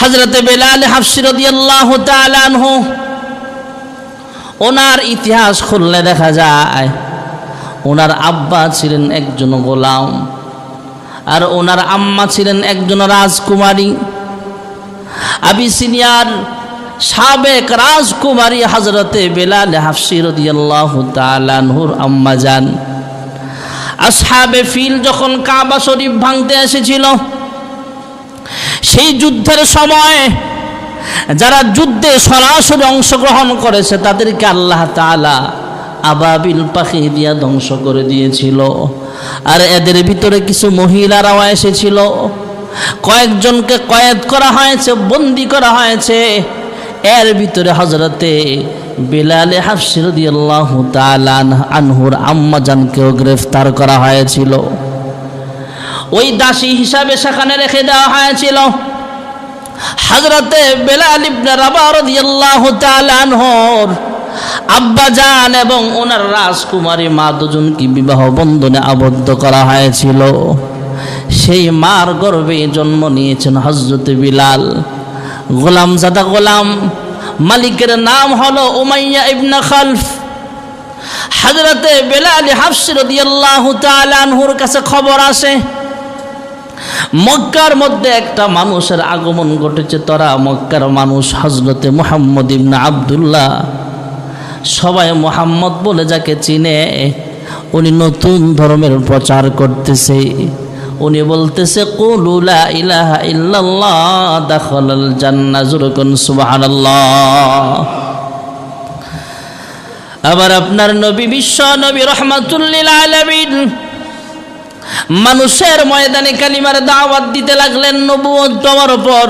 হজরতে বেলাল হাফসিরদিয়াল্লাহ তালানহু ওনার ইতিহাস খুললে দেখা যায়, ওনার আব্বা ছিলেন একজন গোলাম আর ওনার আম্মা ছিলেন একজন রাজকুমারী। আবিসিনিয়ার সাবেক রাজকুমারী হজরতে বেলাল হাফসিরদিয়াল্লাহ তালানহুর আম্মা যান আসহাবে ফিল যখন কাবা শরীফ ভাঙতে এসেছিল সেই যুদ্ধের সময় যারা যুদ্ধে সরাসরি অংশগ্রহণ করেছে, তাদেরকে আল্লাহ তালা আবাবিল পাখি দিয়া ধ্বংস করে দিয়েছিল। আর এদের ভিতরে কিছু মহিলারাও এসেছিল। কয়েকজনকে কয়েদ করা হয়েছে, বন্দি করা হয়েছে। এর ভিতরে হজরতে বেলালে হাফসিরদি আল্লাহ আনহুর আম্মাজানকেও গ্রেফতার করা হয়েছিল। ওই দাসী হিসাবে সেখানে রেখে দেওয়া হয়েছিল। হজরতে বেলাল ইবনে রাবা রাদিয়াল্লাহু তাআলা আনহুর আব্বাজান এবং ওনার রাজকুমারী মা দুজনকে বিবাহ বন্ধনে আবদ্ধ করা হয়েছিল। সেই মার গর্ভে জন্ম নিয়েছেন হজরতে বিলাল। গোলাম জাদা গোলাম, মালিকের নাম হলো উমাইয়া ইবনে খালফ। হজরতে বেলাল হাফসি রাদিয়াল্লাহু তাআলা আনহুর কাছে খবর আসে মক্কার মধ্যে একটা মানুষের আগমন ঘটেছে। তারা মক্কার মানুষ হজরতে মোহাম্মদ ইবনা আবদুল্লাহ। সবাই মোহাম্মদ বলে যাকে চিনে, উনি নতুন ধর্মের প্রচার করতেছে। উনি বলতেছে কুলুলা ইলাহা ইল্লাল্লাহ, দাখলাল জান্নাহ। জুরকুন সুবহানাল্লাহ। আবার আপনার নবী বিশ্ব নবী রহমাতুল্লিল আলামিন মানুষের ময়দানে কালিমার দাওয়াত দিতে লাগলেন নবুয়ত পাওয়ার পর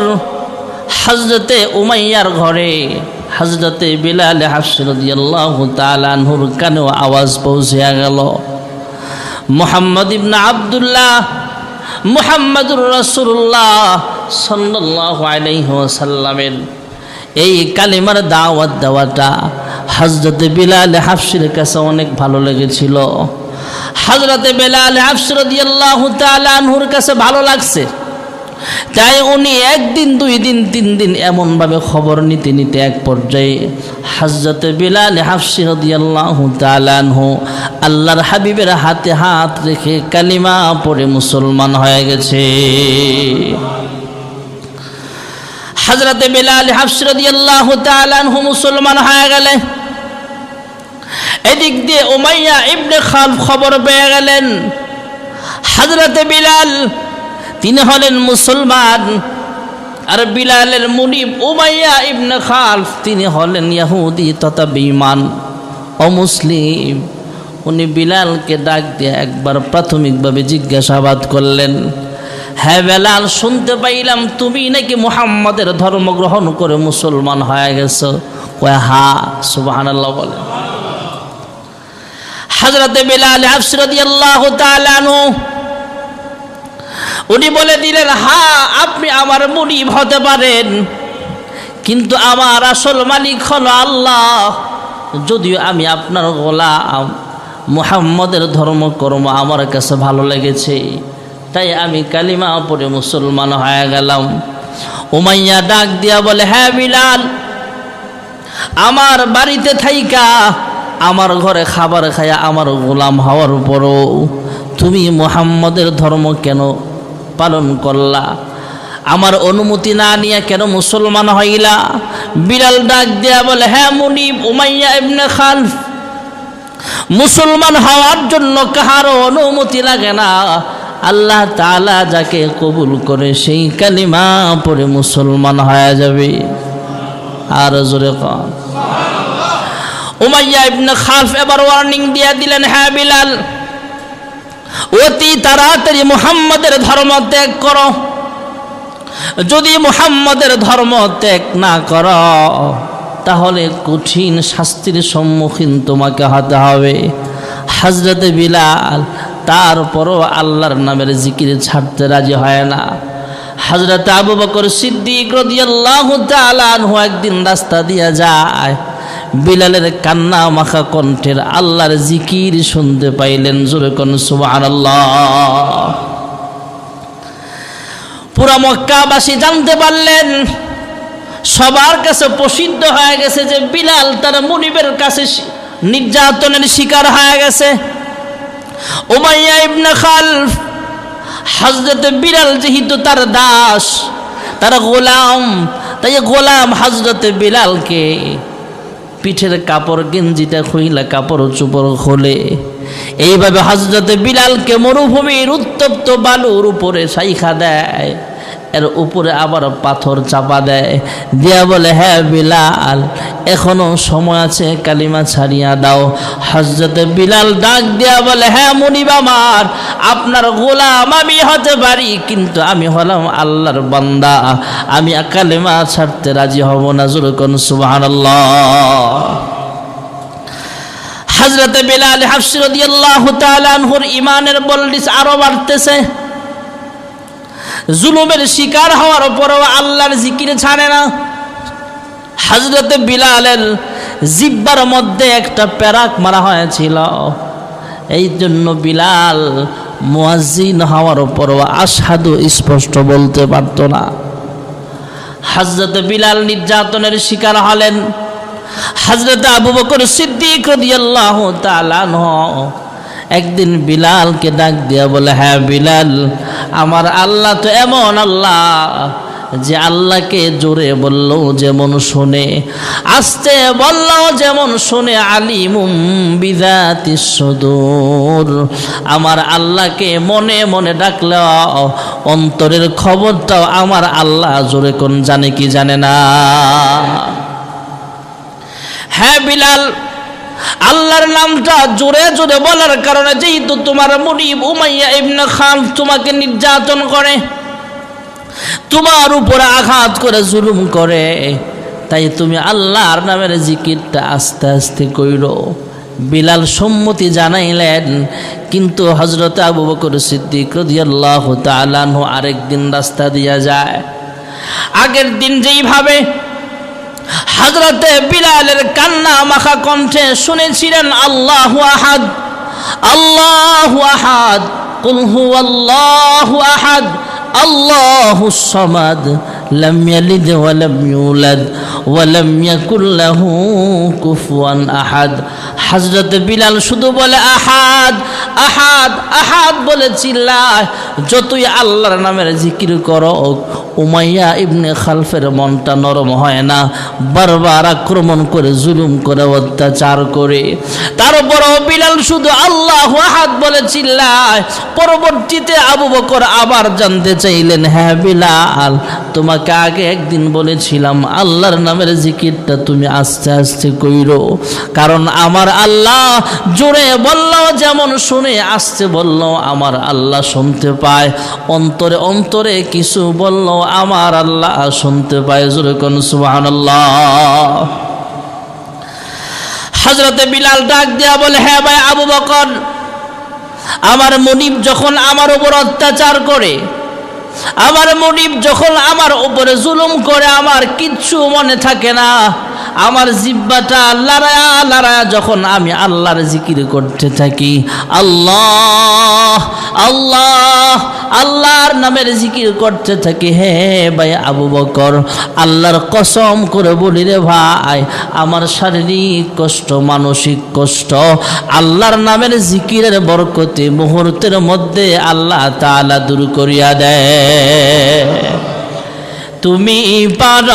হজরতে উমাইয়ার ঘরে হজরতে বিলাল হাসরদিয়াল্লাহু তাআলাহুর কানেও আওয়াজ পৌঁছে গেল। মোহাম্মদ ইবনা আবদুল্লাহ মুহাম্মদুর রাসূলুল্লাহ সাল্লাল্লাহু আলাইহি ওয়াসাল্লামের এই কালিমার দাওয়াত দেওয়াটা হজরতে বিলাল হাফসির কাছে অনেক ভালো লেগেছিল। হজরতে বেলাল হাফসরদিয়াল্লাহ তালানহুর কাছে ভালো লাগছে। তাই উনি একদিন, দুই দিন, তিন দিন এমনভাবে খবর নিতে নিতে এক পর্যায়ে হজরতে বিলাল হাফসিরদিয়াল্লাহ তালানহু আল্লাহর হাবিবের হাতে হাত রেখে কালিমা পড়ে মুসলমান হয়ে গেছে। হজরতে বিলাল হাফসিরদিয়াল্লাহ তালানহু মুসলমান হয়ে গেলে এদিক দিয়ে উমাইয়া ইবনে খাল খবর পেয়ে গেলেন। হাজরতে বিলাল, তিনি হলেন মুসলমান। আর বিলালের মুনিব উমাইয়া ইবনে খাল তিনি হলেন ইয়াহুদি তথা বিমান অমুসলিম উনি বিলালকে ডাক দিয়ে একবার প্রাথমিকভাবে জিজ্ঞাসাবাদ করলেন হ্যাঁ বেলাল, শুনতে পাইলাম তুমি নাকি মুহাম্মদের ধর্ম গ্রহণ করে মুসলমান হয়ে গেছো। কয়, হা সুবাহ বলেন হজরতে বিলাল হাফসরদিয়াল্লাহ তালানু উনি বলে দিলেন, হা, আপনি আমার মুনিব হতে পারেন, কিন্তু আমার আসল মালিক হলো আল্লাহ। যদিও আমি আপনার গোলাম, মুহাম্মদের ধর্মকর্ম আমার কাছে ভালো লেগেছে, তাই আমি কালিমা পরে মুসলমান হয়ে গেলাম। উমাইয়া ডাক দিয়া বলে হ্যাঁ বিলাল, আমার বাড়িতে থাইকা আমার ঘরে খাবার খায়া আমার গোলাম হওয়ার পরও তুমি মোহাম্মদের ধর্ম কেন পালন করলা? আমার অনুমতি না নিয়ে কেন মুসলমান হইলা? বিড়াল ডাক দেয়া বলে হ্যাঁ মুনিব উমাইয়া ইবনে খান মুসলমান হওয়ার জন্য কাহারও অনুমতি লাগে না? আল্লাহ তালা যাকে কবুল করে সেই কালিমা পরে মুসলমান হয়ে যাবে। আর জোরে কন। উমাইয়া ইবনে খালফ এবার ওয়ার্নিং দিয়ে দিলেন হ্যাঁ বিলাল, অতি তাড়াতাড়ি মুহাম্মদের ধর্ম ত্যাগ করো। যদি মুহাম্মদের ধর্ম ত্যাগ না করো, তাহলে কঠিন শাস্তির সম্মুখীন তোমাকে হতে হবে। হাজরতে বিলাল, তারপরও আল্লাহর নামের জিকির ছাড়তে রাজি হয় না। হাজরত আবু বকর সিদ্দিক রদিয়াল্লাহু তাআলা আনহু একদিন রাস্তা দিয়া যায় বিলালের কান্না মাখা কণ্ঠের আল্লাহর জিকির শুনতে পাইলেন জোরে কোন সুবহানাল্লাহ। পুরা মক্কাবাসী জানতে পারলেন, সবার কাছে প্রসিদ্ধ হয়ে গেছে যে বিলাল তার মনিবের কাছে নির্যাতনের শিকার হয়ে গেছে। উমাইয়া ইবনে খালফ হজরত বিলাল যেহেতু তার দাস, তার গোলাম, তাই গোলাম হজরত বিলালকে পিঠের কাপড় গেঞ্জিটা খুইলা কাপড় চুপড় খোলে। এইভাবে হজরতে বিলালকে মরুভূমির উত্তপ্ত বালুর উপরে সাইখা দেয়। এর উপরে আবার পাথর চাপা দেয়। দিয়া বলে হ্যাঁ বিলাল, এখনও সময় আছে, কালিমা ছাড়িয়া দাও। হজরত বিলাল ডাক দিয়া বলে হ্যাঁ মনিব আমার, আপনার গোলাম আমি হতে পারি, কিন্তু আমি হলাম আল্লাহর বান্দা। আমি কালিমা ছাড়তে রাজি হব না জুরকন সুবহানাল্লাহ। হজরতে বিলাল হাফসিরদিয়াল্লাহু তাআলা আনহুর ইমানের বলডিস আরও বাড়তেছে। জুলুমের শিকার হওয়ার পরও আল্লাহর জিকির ছাড়ে না। হজরতে বিলালের জিব্বার মধ্যে একটা প্যারাক মারা হয়েছিল। এই জন্য বিলাল মুয়াজ্জিন হওয়ার পরও আসাদু স্পষ্ট বলতে পারতো না। হজরত বিলাল নির্যাতনের শিকার হলেন। হজরত আবু বকর সিদ্দিক রাদিয়াল্লাহু তাআলা আনহু একদিন বিলালকে ডাক দিয়া বলে হ্যাঁ বিলাল, আমার আল্লাহ তো এমন আল্লাহ যে আল্লাহকে জোরে বলল যেমন শোনে, আস্তে বলল যেমন শোনে, আলিমুম বিদাতি সুদূর। আমার আল্লাহকে মনে মনে ডাকলে অন্তরের খবরটাও আমার আল্লাহ জোরে কোন জানে কি জানে না। হ্যাঁ বিলাল আল্লাহর নামটা জোরে জোরে বলার কারণে যেহেতু তোমার মুনিব উমাইয়া ইবনে খান তোমাকে নির্যাতন করে, তোমার উপরে আঘাত করে, জুলুম করে, তাই তুমি আল্লাহর নামের জিকিরটা আস্তে আস্তে কইরো। বিলাল সম্মতি জানাইলেন, কিন্তু হজরত আবু বকর সিদ্দিক রাদিয়াল্লাহু তাআলা আরেকদিন রাস্তা দিয়া যায়। আগের দিন যেইভাবে হজরতে বিলালের কান্না মাখা কণ্ঠে শুনেছিলেন আল্লাহ আহাদ। আল্লাহ আহাদ। কুলহু আল্লাহ আহাদ। আল্লাহ সমাদ। লাম ইয়ালিদ ওয়া লাম ইউলাদ। ওয়া লাম ইয়াকুল লাহু কুফুয়ান আহাদ। হযরত বিলাল শুধু বলে, আহাদ আহাদ আহাদ বলে চিল্লায় যতই আল্লাহর নামের জিকির করো, উমাইয়া ইবনে খালফের মনটা নরম হয় না। বারবার আক্রমণ করে, জুলুম করে, অত্যাচার করে। তারপরও বিলাল শুধু আল্লাহ আহাদ বলে চিল্লায় পরবর্তীতে আবু বকর আবার জানতে চাইলেন হ্যাঁ বিলাল, তোমাকে আগে একদিন বলেছিলাম, আল্লাহর নামের জিকিরটা তুমি আস্তে আস্তে কইরো। কারণ আমার আল্লাহ জোরে বলল, যেমন শুনে আসতে বলল, আমার আল্লাহ শুনতে পায়। অন্তরে অন্তরে কিছু বলল, আমার আল্লাহ শুনতে পায়। জোরে কোন সুবহানাল্লাহ। হজরতে বিলাল ডাক দেয়া বলে হ্যাঁ ভাই আবু বকর, আমার মনিব যখন আমার উপর অত্যাচার করে আমার মনিব যখন আমার উপরে জুলুম করে, আমার কিচ্ছু মনে থাকে না। আমার জিব্বাটা লারায়া লারায়া যখন আমি আল্লাহর জিকির করতে থাকি, আল্লাহ আল্লাহ, আল্লাহর নামের জিকির করতে থাকি। হে ভাই আবু বকর, আল্লাহর কসম করে বলি রে ভাই, আমার শারীরিক কষ্ট, মানসিক কষ্ট, আল্লাহর নামের জিকিরের বরকতে মুহূর্তের মধ্যে আল্লাহ তালা দূর করিয়া দেয়। তুমি পার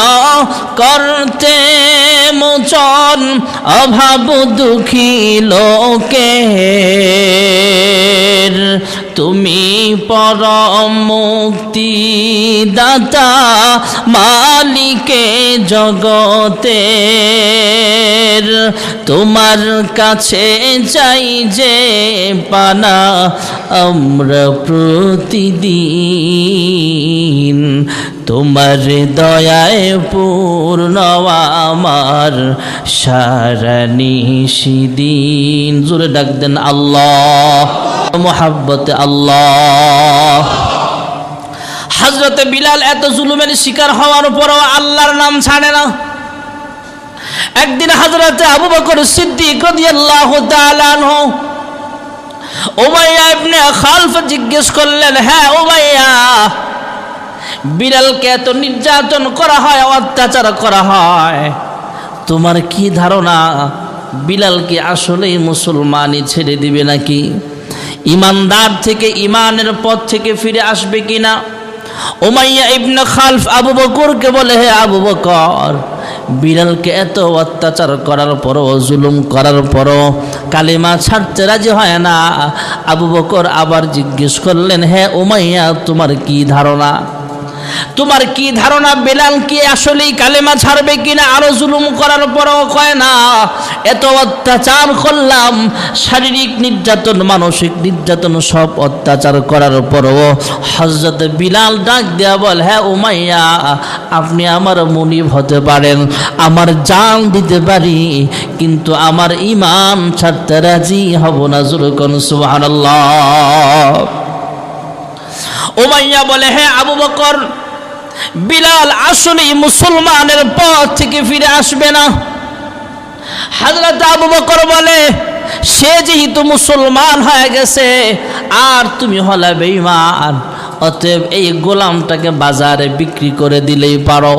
করতে মোচন অভাব দুঃখী লোকের। তুমি পরম মুক্তি দাতা মালিকে জগতের তোমার কাছে চাই যে পানা আমরা প্রতিদিন। তোমার দয়ায় পূর্ণ আমার সারা নিশিদিন। জোরে ডাক দেন আল্লাহ, মোহাব্বতে আল্লাহ। হজরতে বিলাল এত জুলুমের শিকার হওয়ার পরও আল্লাহর নাম ছাড়ে না। একদিন হজরতে আবু বকর সিদ্দিক রাদিয়াল্লাহু তাআলা আনহু উমাইয়া ইবনে খালফ জিজ্ঞেস করলেন হ্যাঁ উমাইয়া বিড়ালকে এত নির্যাতন করা হয়, অত্যাচার করা হয়, তোমার কি ধারণা বিলালকে আসলেই মুসলমানই ছেড়ে দিবে নাকি? ইমানদার থেকে ইমানের পথ থেকে ফিরে আসবে কিনা? ওমাইয়া ইবনে খালফ আবু বকরকে বলে, হে আবু বকর বিড়ালকে এত অত্যাচার করার পরও, জুলুম করার পরও কালিমা ছাড়তে রাজি হয় না। আবু বকর আবার জিজ্ঞেস করলেন হ্যাঁ উমাইয়া, তোমার কি ধারণা? তোমার কি ধারণা বেলাল কি আসলেই কালেমা ছাড়বে কিনা? আরও জুলুম করার পরও কয় না। এত অত্যাচার করলাম, শারীরিক নির্যাতন, মানসিক নির্যাতন সব অত্যাচার করার পরও হজরত বিলাল ডাক দেয়া বল হ্যাঁ উমাইয়া, আপনি আমার মনিব হতে পারেন, আমার জান দিতে পারি, কিন্তু আমার ইমান ছাড়তে রাজি হব না জুরকন সুবহানাল্লাহ। উমাইয়া বলে হ্যাঁ আবু বকর, বিলাল আসলেই মুসলমানের পথ থেকে ফিরে আসবে না। হাজরত আবু বকর বলে, সে যেহেতু মুসলমান হয়ে গেছে, আর তুমি হলে বেইমান অতএব এই গোলামটাকে বাজারে বিক্রি করে দিলেই পারো।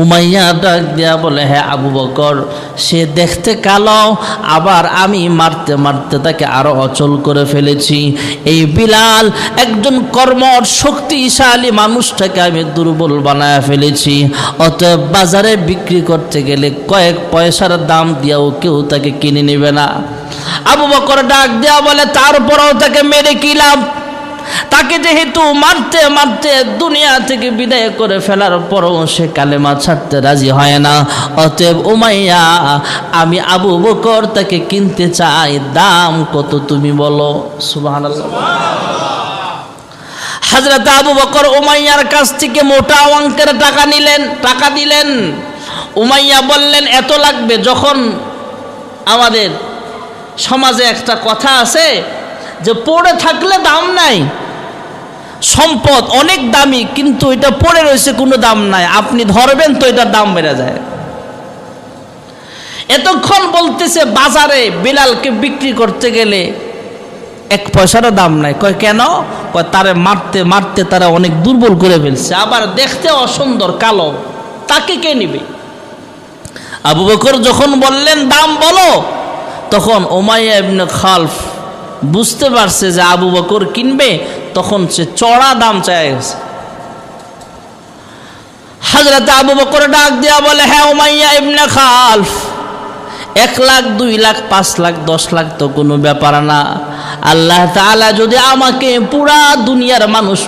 উমাইয়া ডাক দিয়া বলে হ্যাঁ আবু বকর, সে দেখতে কালো, আবার আমি মারতে মারতে তাকে আরও অচল করে ফেলেছি। এই বিলাল একজন কর্মর, শক্তিশালী মানুষটাকে আমি দুর্বল বানায় ফেলেছি। অতএব বাজারে বিক্রি করতে গেলে কয়েক পয়সার দাম দিয়েও কেউ তাকে কিনে নেবে না। আবু বকর ডাক দেওয়া বলে, তারপরেও তাকে মেরে কি লাভ? তাকে যেহেতু মারতে মারতে দুনিয়া থেকে বিদায় করে ফেলার পরও সে কালেমা ছাড়তে রাজি হয় না। অতএব উমাইয়া, আমি আবু বকর তাকে কিনতে চাই, দাম কত তুমি বলো? সুবাহ হাজরত আবু বকর উমাইয়ার কাছ থেকে মোটা অঙ্কের টাকা নিলেন, টাকা দিলেন। উমাইয়া বললেন, এত লাগবে যখন আমাদের সমাজে একটা কথা আছে যে পড়ে থাকলে দাম নাই। সম্পদ অনেক দামি, কিন্তু এটা পড়ে রয়েছে, কোনো দাম নাই। আপনি ধরবেন তো এটার দাম বেড়ে যায়। এতক্ষণ বলতেছে বাজারে বিলালকে বিক্রি করতে গেলে এক পয়সারও দাম নাই। কয়, কেন? কয়, তারে মারতে মারতে তারা অনেক দুর্বল করে ফেলছে। আবার দেখতে অসুন্দর, কালো। তাকে কে নিবে? আবু বকর যখন বললেন, দাম বলো, তখন ওমাইয়া ইবনে খালফ বুঝতে পারছে যে আবু বকর কিনবে, তখন সে চড়া দাম চাই গেছে। হাজরত আবু বকর ডাক দেওয়া বলে হ্যাঁ ওমাইয়া ইবনে খালফ, এক লাখ, দুই লাখ, পাঁচ লাখ, দশ লাখ তো কোনো ব্যাপার না। আল্লাহ তাআলা যদি আমাকে পুরা দুনিয়ার মানুষ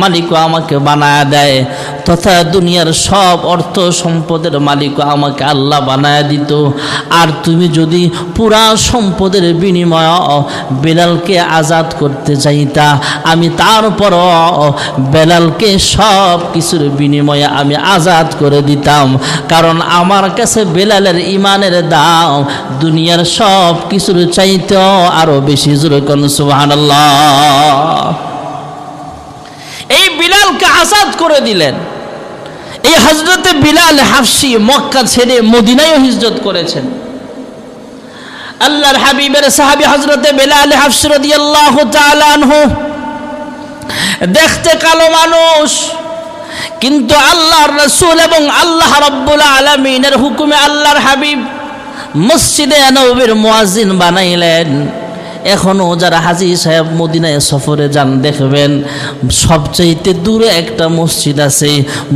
মালিকও আমাকে বানায় দেয়, তথা দুনিয়ার সব অর্থ সম্পদের মালিকও আমাকে আল্লাহ বানায় দিত। আর তুমি যদি পুরা সম্পদের বিনিময় বেলালকে আজাদ করতে চাইতা, আমি তারপর বেলালকে সব কিছুর বিনিময়ে আমি আজাদ করে দিতাম। কারণ আমার কাছে বেলালের ইমানের দাম দুনিয়ার সব কিছুর চাইতেও আরও বেশি জোরে এই বিলালকে করে দিলেন। এই হজরতে বিলাল হাফসি মক্কা ছেড়ে মদিনায়ও হিজরত করেছেন। আল্লাহর হাবিবের সাহাবী হজরতে বিলাল হাফসি রাদিয়াল্লাহু আনহু। দেখতে কালো মানুষ, কিন্তু আল্লাহর রসুল এবং আল্লাহ রব্বুল আলমিনের হুকুমে আল্লাহর হাবিব মসজিদে নবীর মুয়াজ্জিন বানাইলেন। এখনও যারা হাজি সাহেব মদিনায় সফরে যান, দেখবেন সবচাইতে দূরে একটা মসজিদ আছে।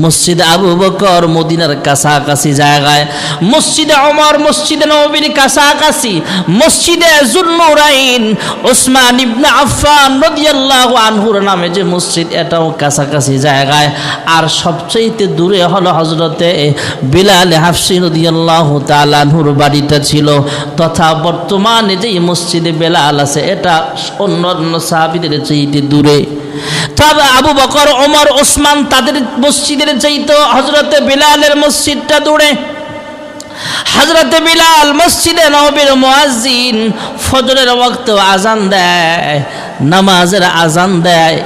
মসজিদ আবু বকর মদিনার কাছাকাছি জায়গায়। মসজিদে অমর মসজিদে নবীর কাছাকাছি। মসজিদে জুন্নুরাইন ওসমান ইবনে আফফান রাদিয়াল্লাহু আনহুর নামে যে মসজিদ, এটাও কাছাকাছি জায়গায়। আর সবচাইতে দূরে হলো হজরতে বিলাল হাফসি রাদিয়াল্লাহু তাআলা আনহুর বাড়িটা ছিল। তথা বর্তমানে যেই মসজিদে বেলাল আছে, এটা অন্য অন্য সাহাবিদের চাইতে দূরে। তবে আবু বকর, ওমর, ওসমান তাদের মসজিদের চাইতে হজরতে বিলালের মসজিদটা দূরে। হজরতে বিলাল মসজিদে নবীর মুয়াজ্জিন ফজরের ওয়াক্ত আজান দেয়, নামাজের আজান দেয়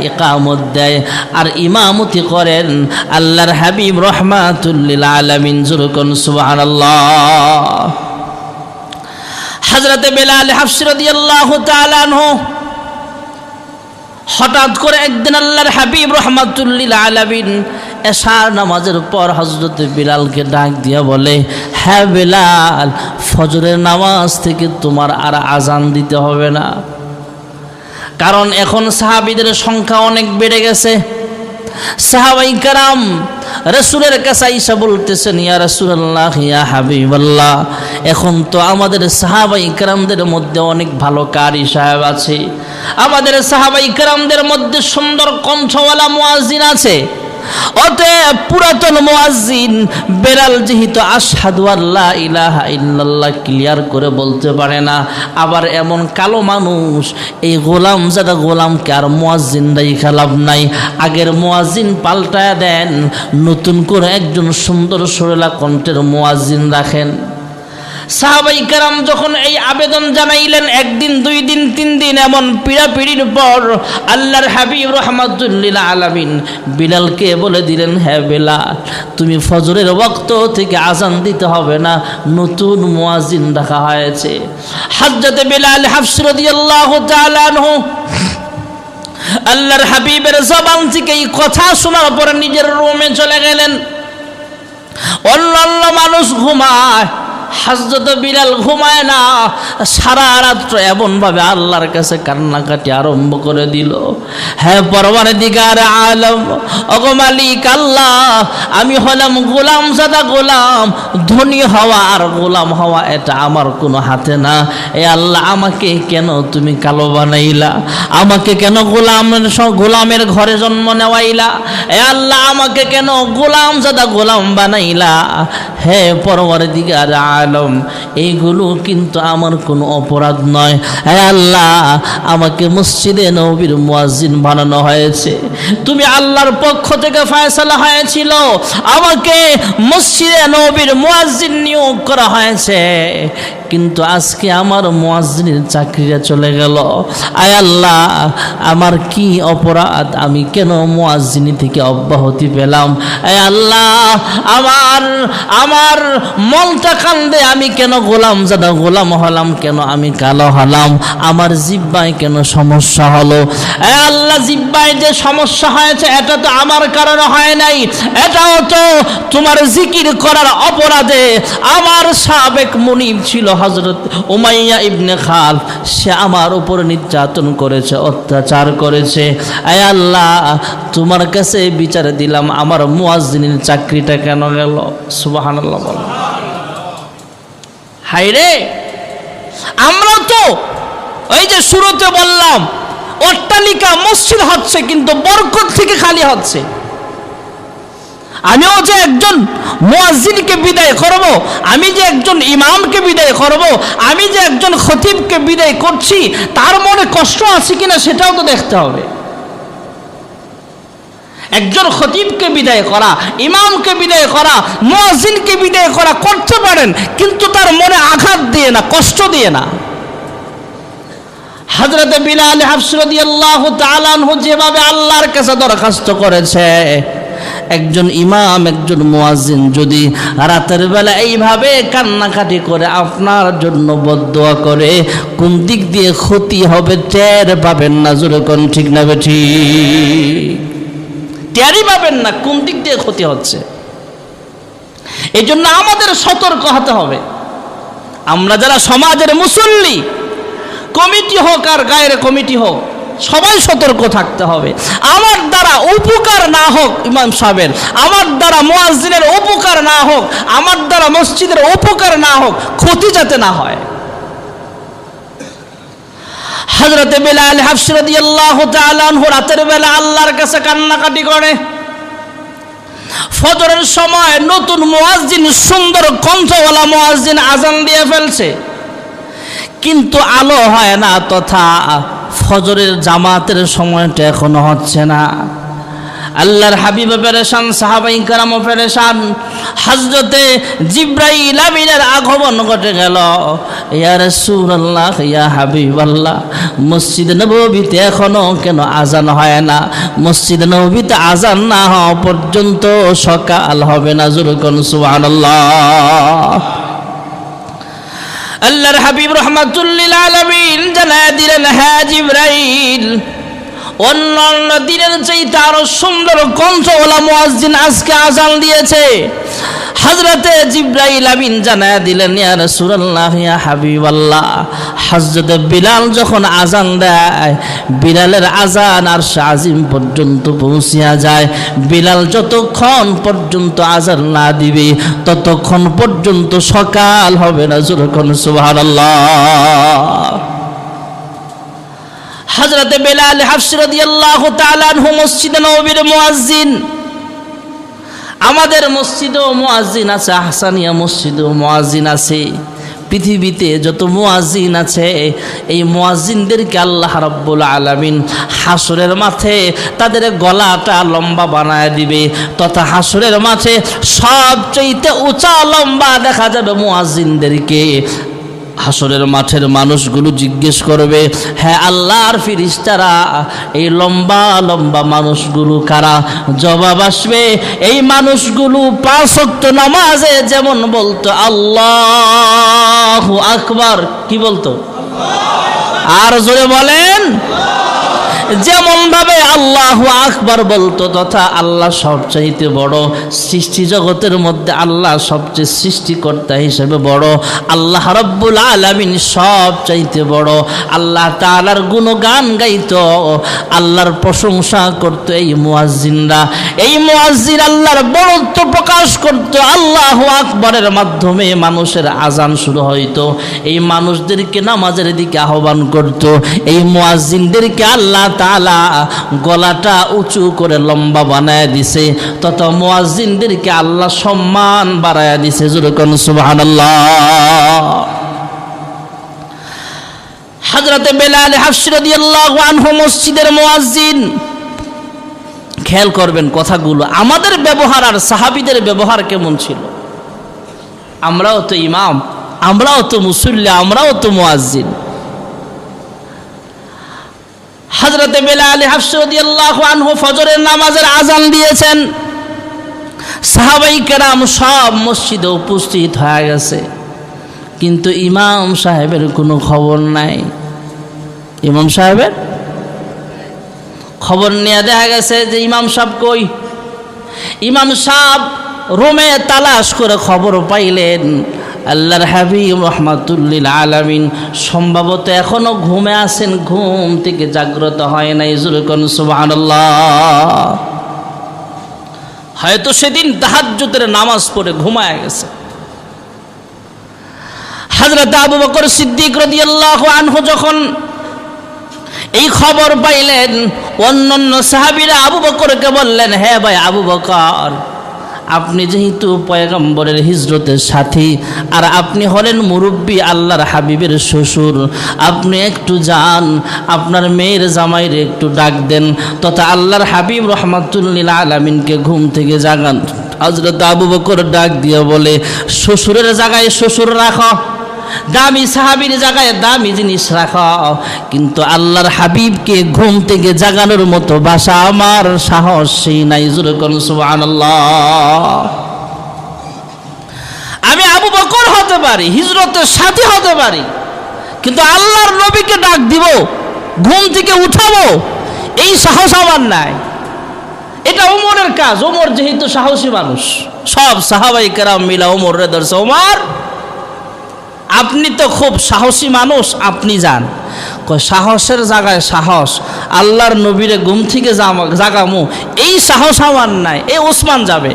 দেয়, আর ইমামতি করেন আল্লাহর হাবিব রহমাতুল্লিল আলামিন। জুরুকন সুবহানাল্লাহ। হজরতে বেলাল হাফসি রাদিয়াল্লাহু তাআলা আনহু হঠাৎ করে একদিন আল্লাহর হাবিব রহমাতুল্লিল আলামিন এশার নামাজের পর হজরত বিলালকে ডাক দিয়ে বলে হ্যাঁ বিলাল, ফজরের নামাজ থেকে তোমার আর আজান দিতে হবে না। কারণ এখন সাহাবিদের সংখ্যা অনেক বেড়ে গেছে। সাহাবাই কারাম রসুলের কাছে আইসা বলতেছেন, ইয়া রসুল্লাহ ইয়া হাবিবাল্লাহ, এখন তো আমাদের সাহাবাই ইকরামদের মধ্যে অনেক ভালো কারি সাহেব আছে। আমাদের সাহাবাই ইকরামদের মধ্যে সুন্দর কণ্ঠওয়ালা মোয়াজিন আছে। অতএব পুরাতন মোয়াজিন বেলাল যেহেতু আসাদু আল্লাহ ইলাহা ইল্লাল্লাহ ক্লিয়ার করে বলতে পারে না, আবার এমন কালো মানুষ, এই গোলাম যারা গোলামকে আর মুয়াজ্জিনরাই লাভ নাই। আগের মোয়াজিন পাল্টায় দেন, নতুন করে একজন সুন্দর সরলা কণ্ঠের মোয়াজিন রাখেন। সাহাবাই কারাম যখন এই আবেদন জানাইলেন, একদিন, দুই দিন, তিন দিন, এমন পিড়াপিড়ির পর আল্লাহর হাবিব রহমাতুল্লিল আলামিন বিলালকে বলে দিলেন হ্যাঁ বেলাল, তুমি ফজরের বক্ত থেকে আজান দিতে হবে না, নতুন মুয়াজিন রাখা হয়েছে। হাজরতে বেলাল হাফসরদি আল্লাহ তালানহু আল্লাহর হাবিবের জবান থেকে এই কথা শোনার পরে নিজের রুমে চলে গেলেন। অন্য অন্য মানুষ ঘুমায় হাজরত বিলাল ঘুমায় না, সারা রাত্র এমনভাবে আল্লাহর কাছে কান্নাকাটি আরম্ভ করে দিল। হ্যাঁ পরমানে দিগার আলম অগো মালিক আল্লাহ, আমি হলাম গোলাম সাদা গোলাম, ধনী হওয়া আর গোলাম হওয়া এটা আমার কোনো হাতে না। এ আল্লাহ, আমাকে কেন তুমি কালো বানাইলা? আমাকে কেন গোলামের স- গোলামের ঘরে জন্ম নেওয়াইলা? এ আল্লাহ, আমাকে কেন গোলাম সাদা গোলাম বানাইলা? হে পরমার দিগার আলম এইগুলো কিন্তু আমার কোনো অপরাধ নয়। হে আল্লাহ, আমাকে মসজিদে নবীর মুয়াজ্জিন বানানো হয়েছে। তুমি আল্লাহর পক্ষ থেকে ফয়সালা হয়েছিল, আমাকে মসজিদে নবীর মুয়াজ্জিন নিয়োগ করা হয়েছে। কিন্তু আজকে আমার মুয়াজ্জিনের চাকরিটা চলে গেল। আয় আল্লাহ, আমার কি অপরাধ? আমি কেন মুয়াজ্জিনি থেকে অব্যাহতি পেলাম? আয় আল্লাহ, আমার আমার মনটা কান্দে আমি কেন গোলাম জাদা? গোলাম হলাম কেন আমি কালো হলাম? আমার জিব্বায় কেন সমস্যা হলো? আল্লাহ, জিব্বায় যে সমস্যা হয়েছে, এটা তো আমার কারণে হয় নাই। এটাও তো তোমার জিকির করার অপরাধে। আমার সাবেক মুনিব ছিল হজরত উমাইয়া ইবনে খাল, সে আমার উপর নির্যাতন করেছে, অত্যাচার করেছে। আয় আল্লাহ, তোমার কাছে বিচার দিলাম, আমার মুয়াজ্জিনের চাকরিটা কেন গেল? সুবহানাল্লাহ বলো। হাইরে আমরা তো ওই যে শুরুতে বললাম, অট্টালিকা মসজিদ হচ্ছে, কিন্তু বরকত থেকে খালি হচ্ছে। আমিও যে একজন মুয়াজ্জিনকে বিদায় করব, আমি যে একজন ইমামকে বিদায় করব, আমি যে একজন খতিবকে বিদায় করছি, তার মনে কষ্ট আছে কিনা সেটাও তো দেখতে হবে। একজন খতিবকে বিদায় করা, ইমামকে বিদায় করা, মুয়াজ্জিনকে বিদায় করা করতে পারেন, কিন্তু তার মনে আঘাত দিয়ে না, কষ্ট দিয়ে না। হজরত বিলাল হাফসরদি আল্লাহ তালানহু যেভাবে আল্লাহর কাছে দরখাস্ত করেছে একজন ইমাম, একজন মুয়াজ্জিন যদি রাতের বেলা এইভাবে কান্নাকাটি করে আপনার জন্য বদোয়া করে, কোন দিক দিয়ে ক্ষতি হবে টের পাবেন না কোন ঠিক না বেঠি টেরই পাবেন না, কোন দিক দিয়ে ক্ষতি হচ্ছে? এই জন্য আমাদের সতর্ক হতে হবে। আমরা যারা সমাজের মুসল্লি, কমিটি হোক আর গায়ের কমিটি হোক সবাই সতর্ক থাকতে হবে। আমার দ্বারা উপকার না হোক ইমাম সাহেবের, আমার দ্বারা মুয়াজ্জিনের উপকার না হোক, আমার দ্বারা মসজিদের উপকার না হোক, ক্ষতি যাতে না হয়। হজরতে বেলাল হাফসরদি আল্লাহ তালানহু রাতের বেলা আল্লাহর কাছে কান্নাকাটি করে। ফজরের সময় নতুন মুয়াজ্জিন, সুন্দর কণ্ঠওয়ালা মুয়াজ্জিন আজান দিয়ে ফেলছে। কিন্তু আলো হয় না তথা ফজরের জামাতের সময়টা এখনও হচ্ছে না। আল্লাহর হাবিব পেরেশান, সাহাবাই কারামও পেরেশান হজরতে জিব্রাইল আমিনের আগমন ঘটে গেল। ইয়া রাসূলুল্লাহ, ইয়া হাবিবাল্লাহ, মসজিদ নববীতে এখনও কেন আজান হয় না? মসজিদ নববীতে আজান না হওয়া পর্যন্ত সকাল হবে না জুরুকন সুবহানাল্লাহ। আল্লাহর হাবিব রহমাতুল্লিল আলামিন জানা দিলেন হ্যাঁ জিব্রাইল অন্য অন্য দিনের চাইতে আরও সুন্দর কণ্ঠওয়ালা মুয়াজ্জিন আজকে আজান দিয়েছে। হজরতে জিব্রাইল আমিন জানায় দিলেন, ইয়া রাসূলুল্লাহ, ইয়া হাবিবাল্লাহ। হযরত বিলাল যখন আজান দেয়, বিলালের আজান আর আজিম পর্যন্ত পৌঁছিয়া যায়। বিলাল যতক্ষণ পর্যন্ত আজান না দিবে, ততক্ষণ পর্যন্ত সকাল হবে না যখন সুবহানাল্লাহ। হজরতে বেলাল হাফসিরদিয়াল্লাহু তাআলা আনহু মসজিদে নববীর মুয়াজ্জিন। আমাদের মসজিদেও মুয়াজ্জিন আছে, আহসানিয়া মসজিদেও মুয়াজ্জিন আছে। পৃথিবীতে যত মুয়াজ্জিন আছে, এই মুয়াজ্জিনদেরকে আল্লাহ রাব্বুল আলামিন হাসরের মাঠে তাদের গলাটা লম্বা বানায় দিবে। তথা হাসরের মাঠে সবচেয়ে উঁচা লম্বা দেখা যাবে মুয়াজ্জিনদেরকে। হাসরের মাঠের মানুষগুলো জিজ্ঞেস করবে হ্যাঁ আল্লাহর ফিরিস্তারা, এই লম্বা লম্বা মানুষগুলো কারা? জবাব আসবে, এই মানুষগুলো পাঁচ ওয়াক্ত নামাজে যেমন বলতো, আল্লাহ আকবার। কি বলতো? আর জোরে বলেন যেমন ভাবে আল্লাহ আকবার বলতো, তথা আল্লাহ সবচাইতে বড় সৃষ্টি জগতের মধ্যে আল্লাহ সবচেয়ে সৃষ্টিকর্তা হিসেবে বড়। আল্লাহ রব্বুল আলামিন সবচাইতে বড়। আল্লাহ তাআলার গুণগান গাইতো, আল্লাহর প্রশংসা করতো এই মুয়াজ্জিনরা। এই মুয়াজ্জিন আল্লাহর বড়ত্ব প্রকাশ করতো, আল্লাহ আকবরের মাধ্যমে মানুষের আজান শুরু হইতো। এই মানুষদেরকে নামাজের দিকে আহ্বান করত, এই মুয়াজ্জিনদেরকে আল্লাহ তাআলা গলাটা উঁচু করে লম্বা বানায় দিছে, তত মুয়াজ্জিনদেরকে আল্লাহ সম্মান বাড়ায় দিছে যেরকম সুবহানাল্লাহ। হযরতে বেলাল হাফসি রাদিয়াল্লাহু আনহু মসজিদের মুয়াজ্জিন, খেয়াল করবেন কথাগুলো, আমাদের ব্যবহার আর সাহাবীদের ব্যবহার কেমন ছিল? আমরাও তো ইমাম, আমরাও তো মুসল্লি, আমরাও তো মুয়াজ্জিন। হজরতে বেলাল হাফসরদিয়াল্লাহু আনহু ফজরের নামাজের আজান দিয়েছেন। সাহাবাই কেরাম সব মসজিদে উপস্থিত হয়ে গেছে। কিন্তু ইমাম সাহেবের কোনো খবর নাই। ইমাম সাহেবের খবর নিয়ে দেখা গেছে যে ইমাম সাহেব কই? ইমাম সাহেব রোমে তালাশ করে খবর পাইলেন। আল্লাহর হাবিব রহমাতুল্লিল আলামিন সম্ভবত এখনও ঘুমে আসেন ঘুম থেকে জাগ্রত হয় নাই জুরকন সুবহানাল্লাহ। হয়তো সেদিন তাহাজ্জুদের নামাজ পড়ে ঘুমায় গেছে। হযরত আবু বকর সিদ্দিক রাদিয়াল্লাহু আনহু যখন এই খবর পাইলেন, অন্যান্য সাহাবিরা আবু বকরকে বললেন হ্যাঁ ভাই আবু বকর আপনি যেহেতু পয়গম্বরের হিজরতের সাথী, আর আপনি হলেন মুরব্বী আল্লাহর হাবিবের শ্বশুর, আপনি একটু যান, আপনার মেয়ের জামাইরে একটু ডাক দেন, তথা আল্লাহর হাবিব রহমাতুল্লিল আলমিনকে ঘুম থেকে জাগান। হজরত আবু বকর ডাক দিয়ে বলে, শ্বশুরের জায়গায় শ্বশুর রাখো। দামি সাহাবির জায়গায় দামি জিনিস রাখা। কিন্তু আল্লাহর হাবিবকে ঘুম থেকে জাগানোর মতো বাসা আমার সাহস নাই জুরকন সুবহানাল্লাহ। আমি আবু বকর হতে পারি, হিজরতের সাথী হতে পারি, কিন্তু আল্লাহর নবীকে ডাক দিব, ঘুম থেকে উঠাবো, এই সাহস আমার নাই। এটা ওমরের কাজ, ওমর যেহেতু সাহসী মানুষ, সব সাহাবাই কেরাম মিলা ওমর রে ধরছে, ওমর আপনি তো খুব সাহসী মানুষ, আপনি যান। সাহসের জায়গায় সাহস। আল্লাহর নবীরে ঘুম থেকে জাগামু। এই সাহস আমার নাই, এ ওসমান যাবে।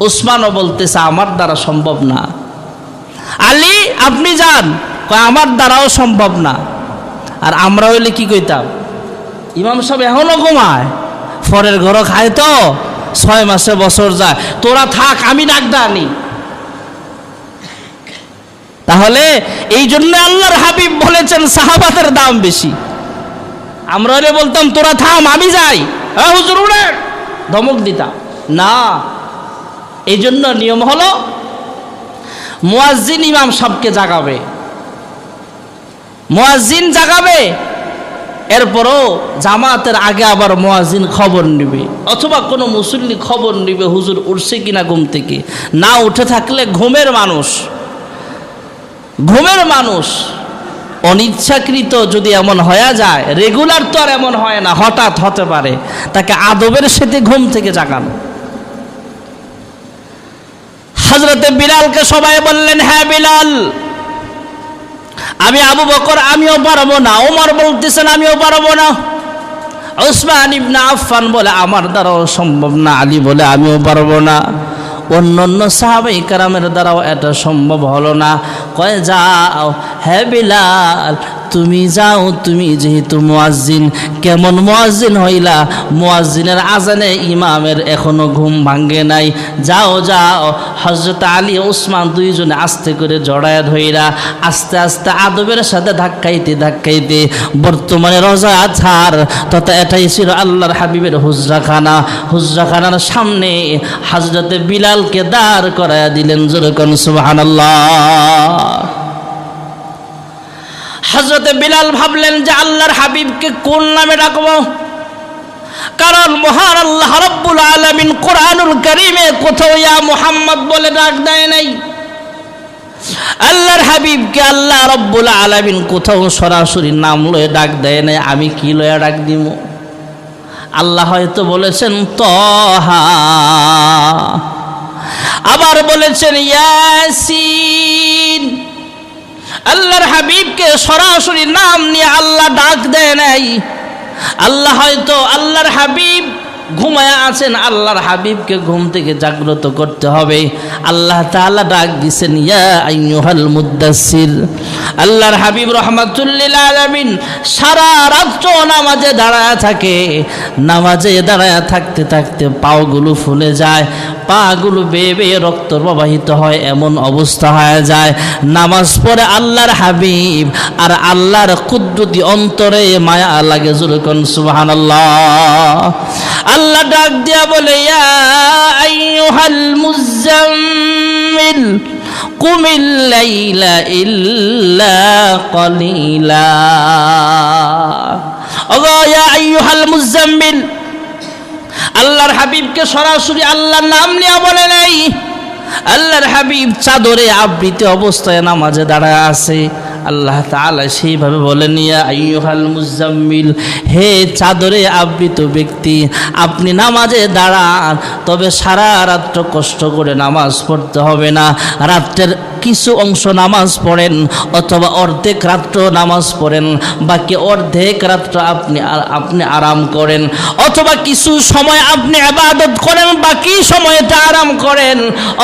ওসমানও বলতেছে, আমার দ্বারা সম্ভব না। আলী, আপনি যান। কয়, আমার দ্বারাও সম্ভব না। আর আমরা হইলে কি কইতাম? ইমাম সাহেব এখনও ঘুমায়। ফরের ঘর খায় তো, ছয় মাসে বছর যায়। তোরা থাক, আমি ডাকদা আনি। তাহলে এই জন্য আল্লাহর হাবিব বলেছেন, সাহাবাদের দাম বেশি। আমরা বলতাম, তোরা থাম, আমি যাই। হ্যাঁ হুজুর উড়ে ধমক দিতাম। না, এই জন্য নিয়ম হলো, মুয়াজ্জিন ইমাম সবকে জাগাবে। মুয়াজ্জিন জাগাবে, এরপরও জামাতের আগে আবার মুয়াজ্জিন খবর নিবে। অথবা কোনো মুসল্লি খবর নিবে, হুজুর, উঠছে কিনা ঘুম থেকে? না, উঠে থাকলে ঘুমের মানুষ। ঘুমের মানুষ, অনিচ্ছাকৃত যদি এমন হয়ে যায় রেগুলার তো আর এমন হয় না, হঠাৎ হতে পারে, তাকে আদবের সাথে ঘুম থেকে জাগানো। হজরতে বিলালকে সবাই বললেন হ্যাঁ বিলাল, আমি আবু বকর, আমিও পারব না ওমর বলতেছেন, আমিও পারব না। ওসমান ইবনা আফফান বলে, আমার দ্বারাও সম্ভব না, আলী বলে, আমিও পারব না। অন্য অন্য সাহাবাই কারামের দ্বারাও এটা সম্ভব হলো না। কয়ে যাও হ্যাঁ বিলাল তুমি যাও, তুমি যেহেতু মুয়াজ্জিন, কেমন মুয়াজ্জিন হইলা? মুয়াজ্জিনের আজানে ইমামের এখনও ঘুম ভাঙ্গে নাই। যাও যাও হজরত আলী ওসমান দুইজনে আস্তে করে জড়ায় ধইরা আস্তে আস্তে আদবের সাথে ধাক্কাইতে ধাক্কাইতে বর্তমানে রোজা ছাড় তথা এটাই ছিল আল্লাহর হাবিবের হুজরাখানা। হুজরাখানার সামনে হজরতে বিলালকে দাঁড় করাইয়া দিলেন যেরকম সুবহানাল্লাহ। হজরতে বিলাল ভাবলেন যে আল্লাহর হাবিবকে কোন নামে ডাকবো? কারণ মহান আল্লাহ রব্বুল আলমিন কোরআনুল করিমে কোথাও ইয়া মোহাম্মদ বলে ডাক দেয় নাই। আল্লাহর হাবিবকে আল্লাহ রব্বুল আলমিন কোথাও সরাসরি নাম লয়ে ডাক দেয় নাই, আমি কি লয়ে ডাক দিব আল্লাহ হয়তো বলেছেন, তহা। আবার বলেছেন, ইয়াসিন। আল্লাহর হাবিবকে সরাসরি নাম নিয়ে আল্লাহ ডাক দেয় নাই। আল্লাহ হয়তো আল্লাহর হাবিব ঘুমায় আছেন, আল্লাহর হাবিবকে ঘুম থেকে জাগ্রত করতে হবে। আল্লাহ তাআলা ডাক দিছেন, ইয়া আইয়ুহাল মুদ্দাসির আল্লাহর হাবিব রহমাতুল্লিল আলামিন সারা রাত্র নামাজে দাঁড়ায় থাকে। নামাজে দাঁড়ায় থাকতে থাকতে পাওগুলো ফুলে যায়, পাগুলো বেয়ে বেয়ে রক্ত প্রবাহিত হয়, এমন অবস্থা হয়ে যায়। নামাজ পড়ে আল্লাহর হাবিব আর আল্লাহর কুদ্দুতি অন্তরে মায়া লাগে জুরকন সুবহানাল্লাহ। আল্লাহ ডাক দিয়া বলে, ইয়া আইয়ুহাল মুজাম্মিল। আল্লাহর হাবিবকে সরাসরি আল্লাহর নাম নিয়ে বলে নাই। আল্লাহর হাবিব চাদরে আবৃত অবস্থায় নামাজে দাঁড়ায় আছে। আল্লাহ তাআলা সেইভাবে বলেন মুজাম্মিল, হে চাদরে আবৃত ব্যক্তি, আপনি নামাজে দাঁড়ান, তবে সারা রাত্র কষ্ট করে নামাজ পড়তে হবে না। রাত্রের কিছু অংশ নামাজ পড়েন, অথবা অর্ধেক রাত্র নামাজ পড়েন, বাকি অর্ধেক রাত্র আপনি আপনি আরাম করেন। অথবা কিছু সময় আপনি আবাদত করেন, বাকি সময়টা আরাম করেন।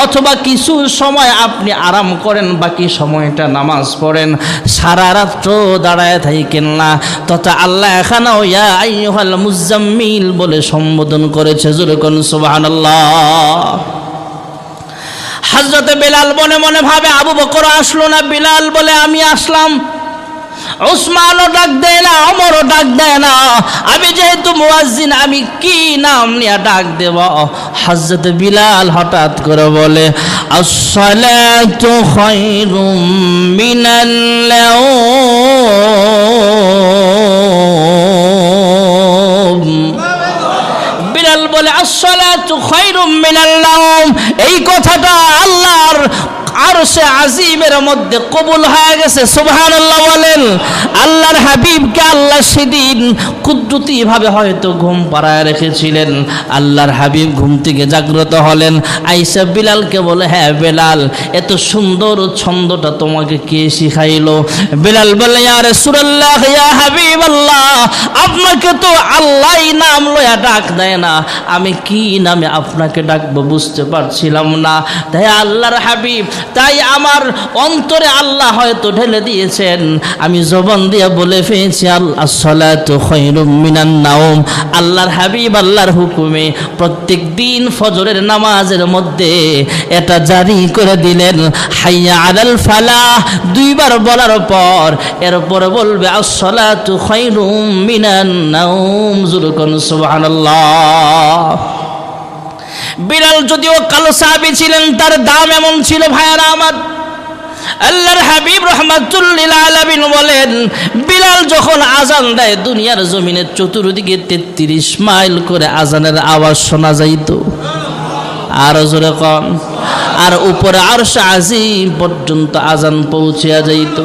অথবা কিছু সময় আপনি আরাম করেন, বাকি সময়টা নামাজ পড়েন। সারা রাত্র দাঁড়ায় থাকেন না। তথা আল্লাহ এখানেও, ইয়া আইহাল মুজাম্মিল বলে সম্বোধন করেছে। জুরকন সুবাহান হজরতে বেলাল মনে মনে ভাবে, আবু বকর আসলো না বিলাল বলে আমি আসলাম। ওসমানও ডাক দেয় না অমরও ডাক দেয় না। আমি মুয়াজ্জিন, আমি কি নাম নিয়ে ডাক দেব? হজরত বিলাল হঠাৎ করে বলে, আসসালাতু খায়রুম মিনাল বিলাল বলে, আসসালাতু খায়রুম মিনাল এই কথাটা আল্লাহর আরশে আজিমের মধ্যে কবুল হয়ে গেছে, সুবহানাল্লাহ বলেন। আল্লাহর হাবিবকে আল্লাহ সেদিন হয়তো ঘুম পাড়ায় রেখেছিলেন। আল্লাহর হাবিব ঘুম থেকে জাগ্রত হলেন। আইসা বিলালকে বলে হ্যাঁ বেলাল, এত সুন্দর ছন্দটা তোমাকে কে শিখাইলো? বেলাল বলে, ইয়া রাসূলুল্লাহ, ইয়া হাবিবাল্লাহ, আপনাকে তো আল্লাহই নাম লয়া ডাক দেয় না। আমি কি নামে আপনাকে ডাকবো বুঝতে পারছিলাম না। তাই আল্লাহর হাবিব তাই আমার অন্তরে আল্লাহ হয়তো ঢেলে দিয়েছেন। আমি জবন দিয়ে বলে ফেলেছি, আল্লাহ খায়রুম মিনান নাওম। আল্লাহর হাবিব, আল্লাহর হুকুমে প্রত্যেক দিন ফজরের নামাজের মধ্যে এটা জারি করে দিলেন। হাইয়া আলাল ফালাহ, দুইবার বলার পর এরপর বলবে, আসসালাতু খায়রুম মিনান নাওম। জুরকুন সুবহানাল্লাহ। বিড়াল যদিও কালো সাহাবি ছিলেন, তার দাম এমন ছিল, ভাইয়ারা আমার, আল্লাহর হাবিব রহমাতুল্লিল আলামিন বলেন, বিলাল যখন আজান দেয়, দুনিয়ার জমিনের চতুর্দিকে তেত্রিশ মাইল করে আজানের আওয়াজ শোনা যাইতো। আর জোরে কম আর উপরে আর আজিম পর্যন্ত আজান পৌঁছিয়া যাইত।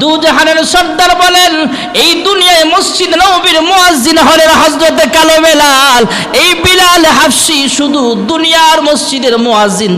দু জাহানের সর্দার বলেন, এই দুনিয়ায় মসজিদ নবীর মুয়াজ্জিন হলেন হযরতে কালো বেলাল। এই বিলাল হাফসি শুধু দুনিয়ার মসজিদের মুয়াজ্জিন